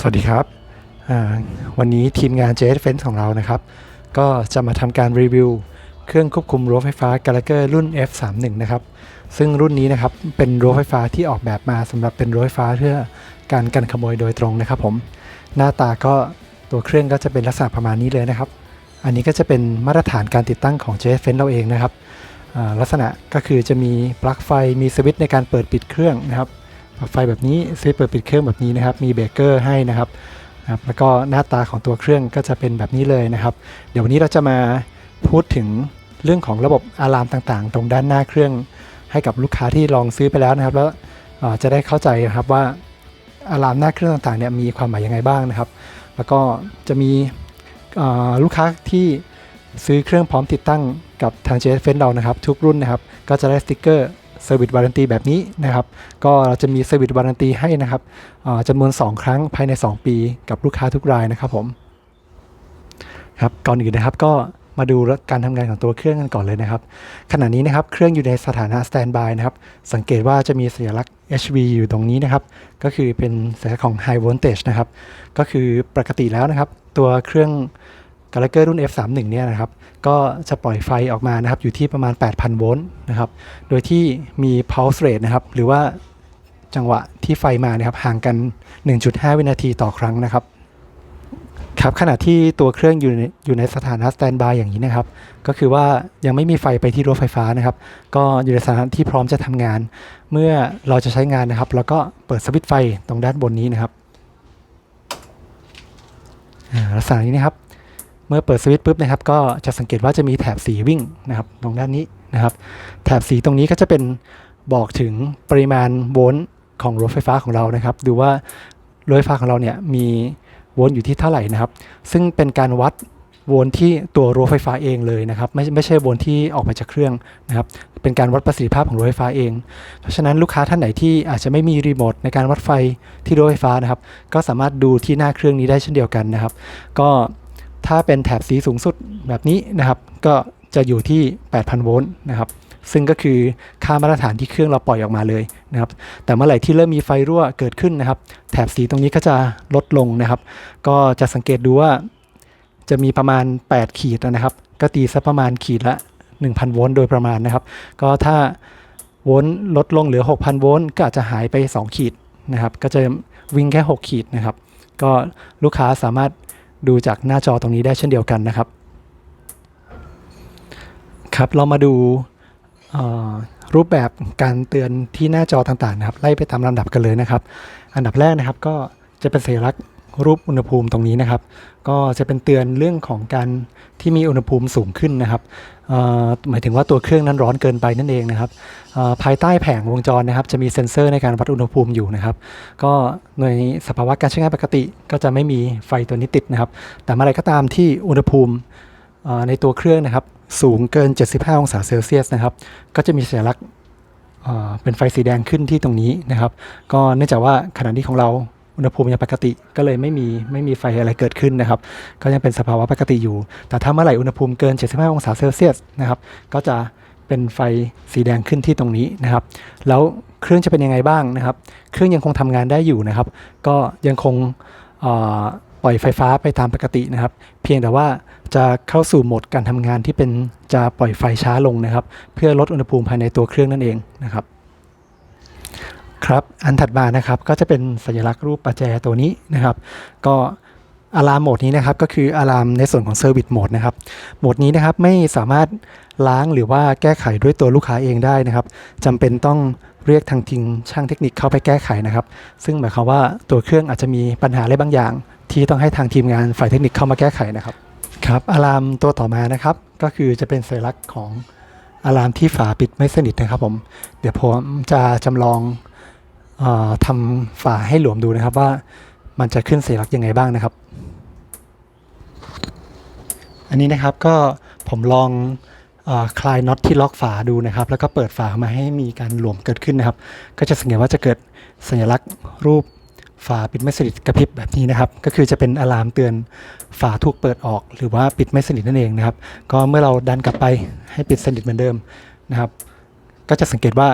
สวัสดีครับ วันนี้ทีมงาน j s f e n s e ของเรานะครับ ก็จะมาทำการรีวิว เครื่องควบคุมรั้วไฟฟ้า Gallagher รุ่น F31 นะครับ ซึ่งรุ่นนี้นะครับเป็นรั้วไฟฟ้าที่ออกแบบมาสำหรับเป็นรั้วไฟฟ้าเพื่อการกันขโมยโดยตรงนะครับผมหน้าตาก็ตัวเครื่องก็จะเป็นลักษณะประมาณนี้เลยนะครับ อันนี้ก็จะเป็นมาตรฐานการติดตั้งของ j s f e n s e เราเองนะครับลักษณะก็คือจะมีปลั๊กไฟมีสวิตช์ในการเปิดปิดเครื่องนะครับ ปลั๊กไฟแบบนี้สวิตเปิดปิดเครื่องแบบนี้นะครับ มีเบรกเกอร์ให้นะครับนะครับแล้วก็หน้าตาของตัวเครื่องก็จะเป็นแบบนี้เลยนะครับ เดี๋ยววันนี้เราจะมาพูดถึงเรื่องของระบบอะลามต่างๆ ตรงด้านหน้าเครื่อง ให้กับลูกค้าที่ลองซื้อไปแล้วนะครับ แล้วจะได้เข้าใจนะครับว่าอะลามหน้าเครื่องต่างๆเนี่ยมีความหมายยังไงบ้างนะครับ แล้วก็จะมีลูกค้าที่ซื้อเครื่องพร้อมติดตั้งกับทาง j s f e n เรานะครับ ทุกรุ่นนะครับ ก็จะได้สติกเกอร์ เซอร์วิสวารันตีแบบนี้นะครับ ก็เราจะมีเซอร์วิสวารันตีให้นะครับจำนวน 2 ครั้งภายใน 2 ปีกับลูกค้าทุกรายนะครับผมครับก่อนอื่นนะครับก็มาดูการทำงานของตัวเครื่องกันก่อนเลยนะครับ ขณะนี้นะครับเครื่องอยู่ในสถานะสแตนบายนะครับ สังเกตว่าจะมีสัญลักษณ์ HV อยู่ตรงนี้นะครับ ก็คือเป็นสัญลักษณ์ของ High Voltage นะครับ ก็คือปกติแล้วนะครับ ตัวเครื่อง g a l a g e r รุ่น F31 เนี่ยนะครับ ก็จะปล่อยไฟออกมานะครับอยู่ที่ประมาณ 8,000 โวลต์นะครับ โดยที่มี pulse rate นะครับ หรือว่าจังหวะที่ไฟมานะครับห่างกัน 1.5 วินาทีต่อครั้งนะครับ ครับขณะที่ตัวเครื่องอยู่ในอยู่ในสถานะสแตนบายอย่างนี้นะครับ ก็คือว่ายังไม่มีไฟไปที่รั้วไฟฟ้านะครับ ก็อยู่ในสถานะที่พร้อมจะทำงาน เมื่อเราจะใช้งานนะครับ แล้วก็เปิดสวิตช์ไฟตรงด้านบนนี้นะครับอ่าลักษณะนี้นะครับ เมื่อเปิดสวิตช์ปุ๊บนะครับก็จะสังเกตว่าจะมีแถบสีวิ่งนะครับตรงด้านนี้นะครับ แถบสีตรงนี้ก็จะเป็นบอกถึงปริมาณโวลต์ของรถไฟฟ้าของเรานะครับ ดูว่ารถไฟฟ้าของเราเนี่ยมีโวลต์อยู่ที่เท่าไหร่นะครับ ซึ่งเป็นการวัดโวลต์ที่ตัวรั้วไฟฟ้าเองเลยนะครับไม่ไม่ใช่โวลต์ที่ออกมาจากเครื่องนะครับ เป็นการวัดประสิทธิภาพของรั้วไฟฟ้าเอง เพราะฉะนั้นลูกค้าท่านไหนที่อาจจะไม่มีรีโมทในการวัดไฟที่รั้วไฟฟ้านะครับ ก็สามารถดูที่หน้าเครื่องนี้ได้เช่นเดียวกันนะครับ ก็ ถ้าเป็นแถบสีสูงสุดแบบนี้นะครับ ก็จะอยู่ที่ 8,000 โวลต์นะครับซึ่งก็คือค่ามาตรฐานที่เครื่องเราปล่อยออกมาเลยนะครับ แต่เมื่อไหร่ที่เริ่มมีไฟรั่วเกิดขึ้นนะครับ แถบสีตรงนี้ก็จะลดลงนะครับ ก็จะสังเกตดูว่าจะมีประมาณ 8 ขีดนะครับ ก็ตีสักประมาณขีดละ 1,000 โวลต์โดยประมาณนะครับ ก็ถ้าโวลต์ลดลงเหลือ 6,000 โวลต์ก็อาจจะหายไป 2 ขีดนะครับ ก็จะวิ่งแค่ 6 ขีดนะครับ ก็ลูกค้าสามารถ ดูจากหน้าจอตรงนี้ได้เช่นเดียวกันนะครับ ครับเรามาดูรูปแบบการเตือนที่หน้าจอต่างๆนะครับ ไล่ไปตามลำดับกันเลยนะครับ อันดับแรกนะครับก็จะเป็นสัญลักษณ์ รูปอุณหภูมิตรงนี้นะครับ ก็จะเป็นเตือนเรื่องของการที่มีอุณหภูมิสูงขึ้นนะครับหมายถึงว่าตัวเครื่องนั้นร้อนเกินไปนั่นเองนะครับภายใต้แผงวงจรนะครับ จะมีเซ็นเซอร์ในการวัดอุณหภูมิอยู่นะครับ ก็ในสภาวะการใช้งานปกติก็จะไม่มีไฟตัวนี้ติดนะครับ แต่เมื่อไรก็ตามที่อุณหภูมิในตัวเครื่องนะครับ สูงเกิน 75 องศาเซลเซียสนะครับ ก็จะมีสัญลักษณ์เอ่อเป็นไฟสีแดงขึ้นที่ตรงนี้นะครับ ก็เนื่องจากว่าขณะนี้ของเรา อุณหภูมิยังปกติก็เลยไม่มีไม่มีไฟอะไรเกิดขึ้นนะครับ ก็ยังเป็นสภาวะปกติอยู่ แต่ถ้าเมื่อไหร่อุณหภูมิเกิน 75 องศาเซลเซียสนะครับก็จะเป็นไฟสีแดงขึ้นที่ตรงนี้นะครับ แล้วเครื่องจะเป็นยังไงบ้างนะครับ เครื่องยังคงทำงานได้อยู่นะครับ ก็ยังคงปล่อยไฟฟ้าไปตามปกตินะครับ เพียงแต่ว่าจะเข้าสู่โหมดการทำงานที่เป็นจะปล่อยไฟช้าลงนะครับ เพื่อลดอุณหภูมิภายในตัวเครื่องนั่นเองนะครับ ครับ อันถัดมานะครับก็จะเป็นสัญลักษณ์รูปประแจตัวนี้นะครับ ก็อะลามโหมดนี้นะครับก็คืออะลามในส่วนของเซอร์วิสโหมดนะครับโหมดนี้นะครับไม่สามารถล้างหรือว่าแก้ไขด้วยตัวลูกค้าเองได้นะครับจำเป็นต้องเรียกทางทีมช่างเทคนิคเข้าไปแก้ไขนะครับ ซึ่งหมายความว่าตัวเครื่องอาจจะมีปัญหาอะไรบางอย่าง ที่ต้องให้ทางทีมงานฝ่ายเทคนิคเข้ามาแก้ไขนะครับครับอะลามตัวต่อมานะครับ ก็คือจะเป็นสัญลักษณ์ของอะลามที่ฝาปิดไม่สนิทนะครับผม เดี๋ยวผมจะจำลอง ทำฝาให้หลวมดูนะครับว่ามันจะขึ้นสัญลักษณ์ยังไงบ้างนะครับ อันนี้นะครับก็ผมลองอคลายน็อตที่ล็อกฝาดูนะครับ แล้วก็เปิดฝามาให้มีการหลวมเกิดขึ้นนะครับ ก็จะสังเกตว่าจะเกิดสัญลักษณ์รูปฝาปิดไม่สนิทกระพริบแบบนี้นะครับ ก็คือจะเป็นอะลามเตือนฝาถูกเปิดออก หรือว่าปิดไม่สนิทนั่นเองนะครับ ก็เมื่อเราดันกลับไปให้ปิดสนิทเหมือนเดิมนะครับ ก็จะสังเกตว่า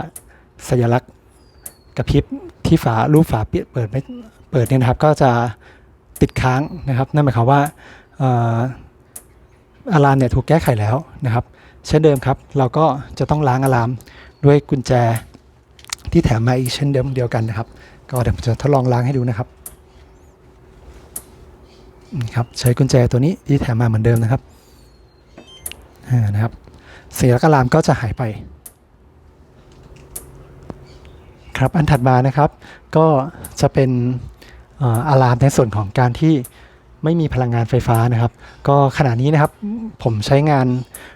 สัญลักษณ์ กระพริบที่ฝารูปฝาปิดเปิดไม่เปิดเนี่ยนะครับก็จะติดค้างนะครับ นั่นหมายความว่าอะลามเนี่ยถูกแก้ไขแล้วนะครับ เช่นเดิมครับ เราก็จะต้องล้างอะลามด้วยกุญแจที่แถมมาอีกเช่นเดิมเดียวกันนะครับ ก็เดี๋ยวผมจะทดลองล้างให้ดูนะครับนี่ครับใช้กุญแจตัวนี้ที่แถมมาเหมือนเดิมนะครับนะครับเสียงอะลามก็จะหายไป ครับอันถัดมานะครับก็จะเป็นอะลามในส่วนของการที่ไม่มีพลังงานไฟฟ้านะครับ ก็ขณะนี้นะครับผมใช้งาน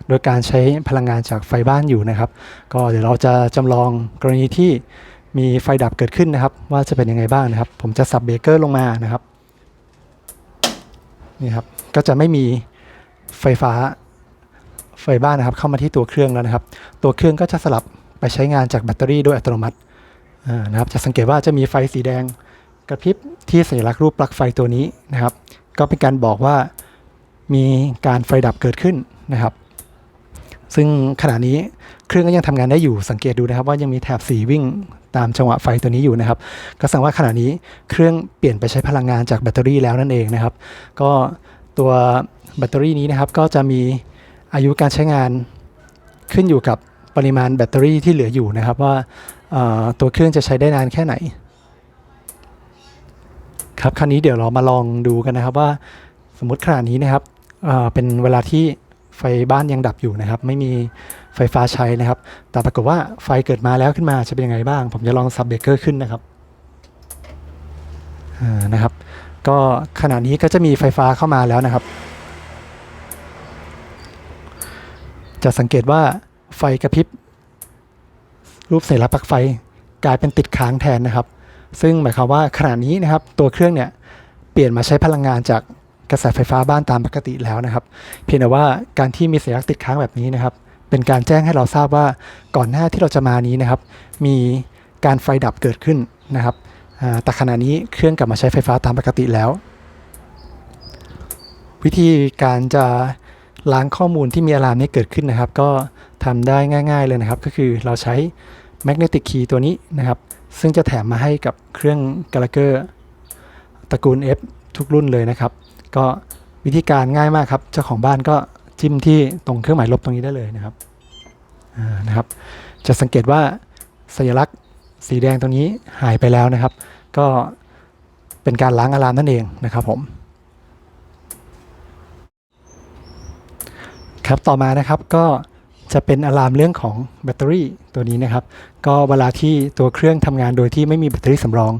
โดยการใช้พลังงานจากไฟบ้านอยู่นะครับ ก็เดี๋ยวเราจะจำลองกรณีที่มีไฟดับเกิดขึ้นนะครับ ว่าจะเป็นยังไงบ้างนะครับ ผมจะสับเบรกเกอร์ลงมานะครับนี่ครับก็จะไม่มีไฟฟ้าไฟบ้านนะครับ เข้ามาที่ตัวเครื่องแล้วนะครับ ตัวเครื่องก็จะสลับไปใช้งานจากแบตเตอรี่โดยอัตโนมัติ นะครับจะสังเกตว่าจะมีไฟสีแดงกระพริบที่สัญลักษณ์รูปปลั๊กไฟตัวนี้นะครับ ก็เป็นการบอกว่ามีการไฟดับเกิดขึ้นนะครับ ซึ่งขณะนี้เครื่องก็ยังทำงานได้อยู่สังเกตดูนะครับ ว่ายังมีแถบสีวิ่งตามจังหวะไฟตัวนี้อยู่นะครับ ก็แสดงว่าขณะนี้เครื่องเปลี่ยนไปใช้พลังงานจากแบตเตอรี่แล้วนั่นเองนะครับ ก็ตัวแบตเตอรี่นี้นะครับก็จะมีอายุการใช้งานขึ้นอยู่กับปริมาณแบตเตอรี่ที่เหลืออยู่นะครับว่า ตัวเครื่องจะใช้ได้นานแค่ไหน ครับคราวนี้เดี๋ยวเรามาลองดูกันนะครับว่าสมมติขณะนี้นะครับเเป็นเวลาที่ไฟบ้านยังดับอยู่นะครับ ไม่มีไฟฟ้าใช้นะครับ แต่ปรากฏว่าไฟเกิดมาแล้วขึ้นมาจะเป็นยังไงบ้าง ผมจะลองซับเบรกเกอร์ขึ้นนะครับนะครับ ก็ขณะนี้ก็จะมีไฟฟ้าเข้ามาแล้วนะครับ จะสังเกตว่าไฟกระพริบ รูปเสัญลักษณ์ปลั๊กไฟกลายเป็นติดค้างแทนนะครับ ซึ่งหมายความว่าขณะนี้นะครับตัวเครื่องเนี่ยเปลี่ยนมาใช้พลังงานจากกระแสไฟฟ้าบ้านตามปกติแล้วนะครับ เพียงแต่ว่าการที่มีสัญลักษณ์ติดค้างแบบนี้นะครับ เป็นการแจ้งให้เราทราบว่าก่อนหน้าที่เราจะมานี้นะครับ มีการไฟดับเกิดขึ้นนะครับแต่ขณะนี้เครื่องกลับมาใช้ไฟฟ้าตามปกติแล้ว วิธีการจะล้างข้อมูลที่มีอะลามนี้เกิดขึ้นนะครับ ก็ ทำได้ง่าย ๆเลยนะครับ ก็คือเราใช้ Magnetic Key ตัวนี้นะครับ ซึ่งจะแถมมาให้กับเครื่อง Gallagher ตระกูล F ทุกรุ่นเลยนะครับ ก็วิธีการง่ายมากครับ เจ้าของบ้านก็จิ้มที่ตรงเครื่องหมายลบตรงนี้ได้เลยนะครับนะครับ จะสังเกตว่าสัญลักษณ์สีแดงตรงนี้หายไปแล้วนะครับ ก็เป็นการล้างอะลามนั่นเองนะครับผมครับต่อมานะครับก็ จะเป็นอะลามเรื่องของแบตเตอรี่ตัวนี้นะครับ ก็เวลาที่ตัวเครื่องทำงานโดยที่ไม่มีแบตเตอรี่สำรอง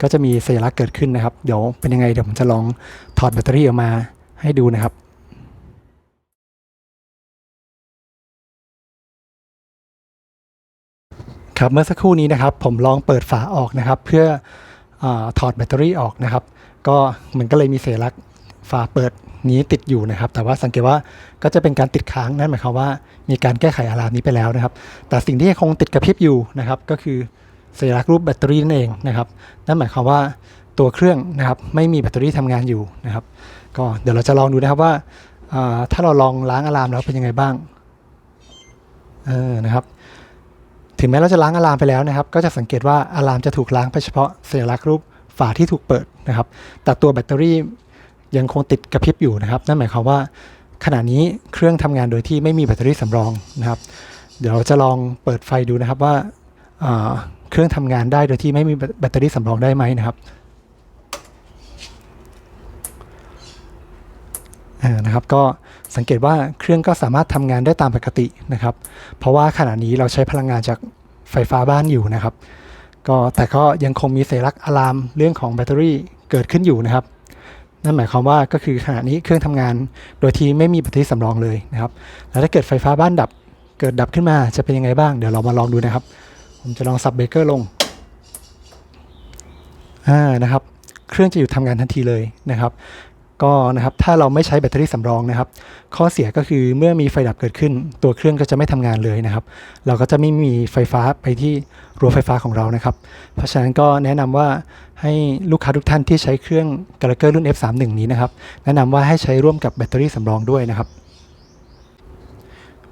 ก็จะมีสัญลักษณ์เกิดขึ้นนะครับ เดี๋ยวเป็นยังไงเดี๋ยวผมจะลองถอดแบตเตอรี่ออกมาให้ดูนะครับครับเมื่อสักครู่นี้นะครับผมลองเปิดฝาออกนะครับ เพื่ออถอดแบตเตอรี่ออกนะครับ ก็มันก็เลยมีเสัญลักษณ์ฝาเปิด นี้ติดอยู่นะครับ แต่ว่าสังเกตว่าก็จะเป็นการติดค้างนั่นหมายความว่า มีการแก้ไขอะลามนี้ไปแล้วนะครับ แต่สิ่งที่ยังคงติดกระพริบอยู่นะครับ ก็คือสัญลักษณ์รูปแบตเตอรี่นั่นเองนะครับนั่นหมายความว่าตัวเครื่องนะครับไม่มีแบตเตอรี่ทำงานอยู่นะครับ ก็เดี๋ยวเราจะลองดูนะครับว่าอ่าถ้าเราลองล้างอะลามแล้วเป็นยังไงบ้างเออนะครับถึงแม้เราจะล้างอะลามไปแล้วนะครับ ก็จะสังเกตว่าอะลามจะถูกล้างไปเฉพาะสัญลักษณ์รูปฝาที่ถูกเปิดนะครับ แต่ตัวแบตเตอรี่ ยังคงติดกระพริบอยู่นะครับ นั่นหมายความว่าขณะนี้เครื่องทำงานโดยที่ไม่มีแบตเตอรี่สำรองนะครับ เดี๋ยวเราจะลองเปิดไฟดูนะครับว่าอ่าเครื่องทำงานได้โดยที่ไม่มีแบตเตอรี่สำรองได้ไหมนะครับอ่านะครับก็สังเกตว่าเครื่องก็สามารถทำงานได้ตามปกตินะครับ เพราะว่าขณะนี้เราใช้พลังงานจากไฟฟ้าบ้านอยู่นะครับ ก็แต่ก็ยังคงมีเสัญลักอะลามเรื่องของแบตเตอรี่เกิดขึ้นอยู่นะครับ นั่นหมายความว่าก็คือขณะนี้เครื่องทำงาน โดยที่ไม่มีแบตเตอรี่สำรองเลยนะครับ แล้วถ้าเกิดไฟฟ้าบ้านดับเกิดดับขึ้นมาจะเป็นยังไงบ้าง เดี๋ยวเรามาลองดูนะครับ ผมจะลองสับเบรกเกอร์ลง อ่านะครับ เครื่องจะหยุดทำงานทันทีเลยนะครับ ก็นะครับถ้าเราไม่ใช้แบตเตอรี่สำรองนะครับ ข้อเสียก็คือเมื่อมีไฟดับเกิดขึ้น ตัวเครื่องก็จะไม่ทำงานเลยนะครับ เราก็จะไม่มีไฟฟ้าไปที่รั้วไฟฟ้าของเรานะครับ เพราะฉะนั้นก็แนะนำว่าให้ลูกค้าทุกท่านที่ใช้เครื่อง Gallagher รุ่น F31 นี้นะครับ แนะนำว่าให้ใช้ร่วมกับแบตเตอรี่สำรองด้วยนะครับ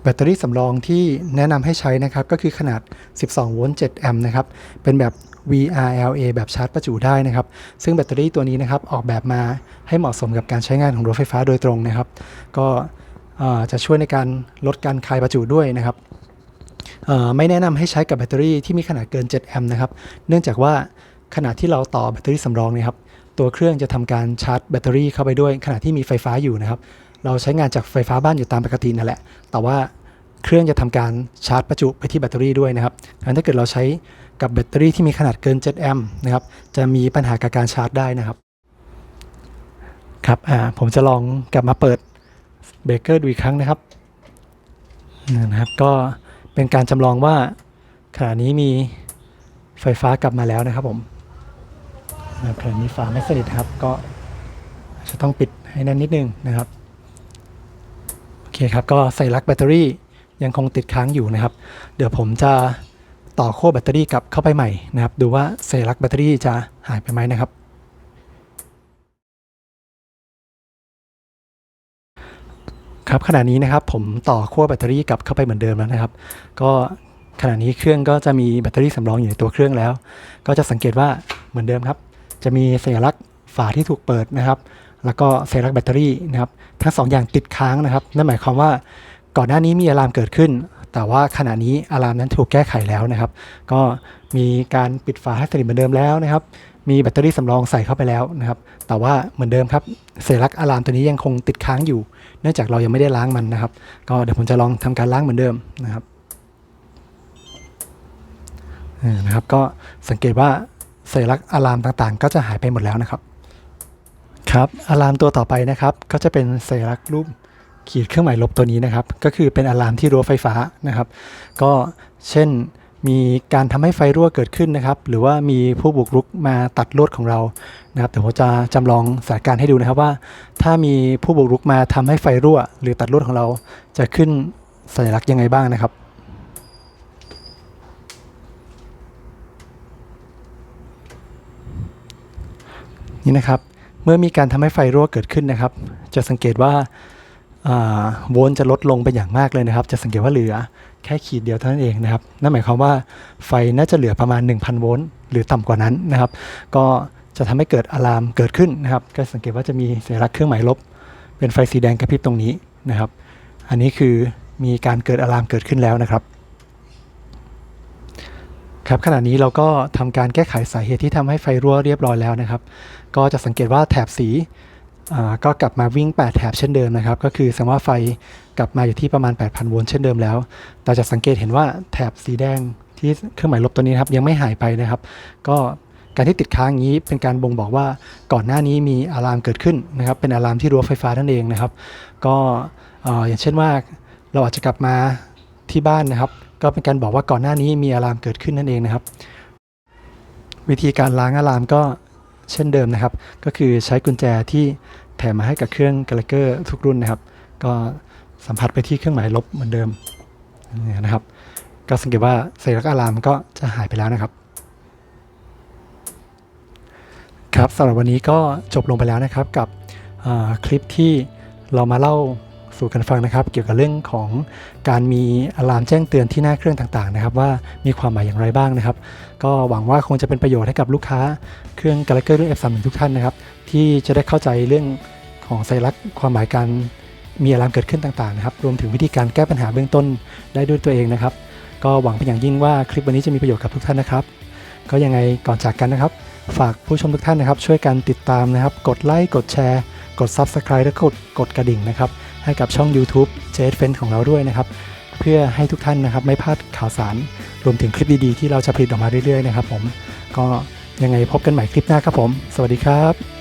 แบตเตอรี่สำรองที่แนะนำให้ใช้นะครับก็คือขนาด 12 โวลต์ 7 แอมป์นะครับ เป็นแบบ VRLA แบบชาร์จประจุได้นะครับ ซึ่งแบตเตอรี่ตัวนี้นะครับออกแบบมาให้เหมาะสมกับการใช้งานของรถไฟฟ้าโดยตรงนะครับ ก็จะช่วยในการลดการคายประจุด้วยนะครับ ไม่แนะนำให้ใช้กับแบตเตอรี่ที่มีขนาดเกิน 7 แอมป์นะครับ เนื่องจากว่าขณะที่เราต่อแบตเตอรี่สำรองเนยครับ ตัวเครื่องจะทำการชาร์จแบตเตอรี่เข้าไปด้วย ขณะที่มีไฟฟ้าอยู่นะครับ เราใช้งานจากไฟฟ้าบ้านอยู่ตามปกตินั่นแหละ แต่ว่า เครื่องจะทำการชาร์จประจุไปที่แบตเตอรี่ด้วยนะครับงั้นถ้าเกิดเราใช้กับแบตเตอรี่ที่มีขนาดเกิน 7 แอมป์นะครับ จะมีปัญหากับการชาร์จได้นะครับ ครับอ่าผมจะลองกลับมาเปิดเบรกเกอร์ดูอีกครั้งนะครับนะครับ ก็เป็นการจำลองว่าขณะนี้มีไฟฟ้ากลับมาแล้วนะครับผมนะครับขณะนี้ฝาไม่สนิทครับ ก็จะต้องปิดให้แน่นนิดนึงนะครับ โอเคครับ ก็ใส่ลักแบตเตอรี่ ยังคงติดค้างอยู่นะครับ เดี๋ยวผมจะต่อขั้วแบตเตอรี่กลับเข้าไปใหม่นะครับ ดูว่าใส่ลักแบตเตอรี่จะหายไปไหมนะครับ ครับขณะนี้นะครับผมต่อขั้วแบตเตอรี่กลับเข้าไปเหมือนเดิมแล้วนะครับ ก็ขณะนี้เครื่องก็จะมีแบตเตอรี่สำรองอยู่ในตัวเครื่องแล้ว ก็จะสังเกตว่าเหมือนเดิมครับ จะมีสัญลักษณ์ฝาที่ถูกเปิดนะครับ แล้วก็สัญลักษณ์แบตเตอรี่นะครับ ทั้งสองอย่างติดค้างนะครับ นั่นหมายความว่า ก่อนหน้านี้มีอะลามเกิดขึ้น แต่ว่าขณะนี้อะลามนั้นถูกแก้ไขแล้วนะครับ ก็มีการปิดฝาให้สนิทเหมือนเดิมแล้วนะครับ มีแบตเตอรี่สำรองใส่เข้าไปแล้วนะครับ แต่ว่าเหมือนเดิมครับสัญลักษ์อะลามตัวนี้ยังคงติดค้างอยู่ เนื่องจากเรายังไม่ได้ล้างมันนะครับ ก็เดี๋ยวผมจะลองทำการล้างเหมือนเดิมนะครับนะครับ ก็สังเกตว่าสัญลักษ์อะลามต่างๆ ก็จะหายไปหมดแล้วนะครับ ครับอะลามตัวต่อไปนะครับ ก็จะเป็นสัญลักษ์รูป ขีดเครื่องหมายลบตัวนี้นะครับ ก็คือเป็นอะลามที่รั้วไฟฟ้านะครับ ก็เช่นมีการทำให้ไฟรั่วเกิดขึ้นนะครับ หรือว่ามีผู้บุกรุกมาตัดลวดของเรานะครับเดี๋ยวผมจะจำลองสถานการณ์ให้ดูนะครับว่า ถ้ามีผู้บุกรุกมาทำให้ไฟรั่ว หรือตัดลวดของเราจะขึ้นสัญลักษณ์ยังไงบ้างนะครับนี่นะครับ เมื่อมีการทำให้ไฟรั่วเกิดขึ้นนะครับ จะสังเกตว่า โวลต์จะลดลงไปอย่างมากเลยนะครับ จะสังเกตว่าเหลือแค่ขีดเดียวเท่านั้นเองนะครับ นั่นหมายความว่าไฟน่าจะเหลือประมาณ 1,000 โวลต์หรือต่ำกว่านั้นนะครับ ก็จะทำให้เกิดอะลามเกิดขึ้นนะครับ ก็สังเกตว่าจะมีสัญลักษณ์เครื่องหมายลบ เป็นไฟสีแดงกระพริบตรงนี้นะครับ อันนี้คือมีการเกิดอะลามเกิดขึ้นแล้วนะครับ ครับขณะนี้เราก็ทำการแก้ไขสาเหตุที่ทำให้ไฟรั่วเรียบร้อยแล้วนะครับ ก็จะสังเกตว่าแถบสี ก็กลับมาวิ่ง 8 แถบเช่นเดิมนะครับ ก็คือแสดงว่าไฟกลับมาอยู่ที่ประมาณ 8,000 โวลต์เช่นเดิมแล้วเราจะสังเกตเห็นว่าแถบสีแดงที่เครื่องหมายลบตัวนี้ครับยังไม่หายไปนะครับ ก็การที่ติดค้างอย่างนี้เป็นการบ่งบอกว่าก่อนหน้านี้มีอะลามเกิดขึ้นนะครับ เป็นอะลามที่รั้วไฟฟ้านั่นเองนะครับ ก็เอ่ออย่างเช่นว่าเราอาจจะกลับมาที่บ้านนะครับ ก็เป็นการบอกว่าก่อนหน้านี้มีอะลามเกิดขึ้นนั่นเองนะครับ วิธีการล้างอะลามก็ เช่นเดิมนะครับ ก็คือใช้กุญแจที่แถมมาให้กับเครื่องก a ลเกอร์ทุกรุ่นนะครับ ก็สัมผัสไปที่เครื่องหมายลบเหมือนเดิมนี่นะครับ ก็สังเกตว่าสัญลักษณ์อะลามก็จะหายไปแล้วนะครับ ครับสำหรับวันนี้ก็จบลงไปแล้วนะครับกับคลิปที่เรามาเล่า สู่กันฟังนะครับ เกี่ยวกับเรื่องของการมีอะลามแจ้งเตือนที่หน้าเครื่องต่างๆนะครับ ว่ามีความหมายอย่างไรบ้างนะครับ ก็หวังว่าคงจะเป็นประโยชน์ให้กับลูกค้าเครื่อง g a l a g e r รุ่น F31 ทุกท่านนะครับ ที่จะได้เข้าใจเรื่องของสัญลักษณ์ความหมายการมีอะลามเกิดขึ้นต่างๆนะครับ รวมถึงวิธีการแก้ปัญหาเบื้องต้นได้ด้วยตัวเองนะครับ ก็หวังเป็นอย่างยิ่งว่าคลิปวันนี้จะมีประโยชน์กับทุกท่านนะครับ ก็ยังไงก่อนจากกันนะครับ ฝากผู้ชมทุกท่านนะครับ ช่วยกันติดตามนะครับ กดไลค์ กดแชร์ กด Subscribe และกดกดกระดิ่งนะครับ ให้กับช่อง YouTube j f e n ของเราด้วยนะครับ เพื่อให้ทุกท่านนะครับไม่พลาดข่าวสาร รวมถึงคลิปดีๆ ที่เราจะผลิตออกมาเรื่อยๆนะครับผมก็ยังไงพบกันใหม่คลิปหน้าครับผม สวัสดีครับ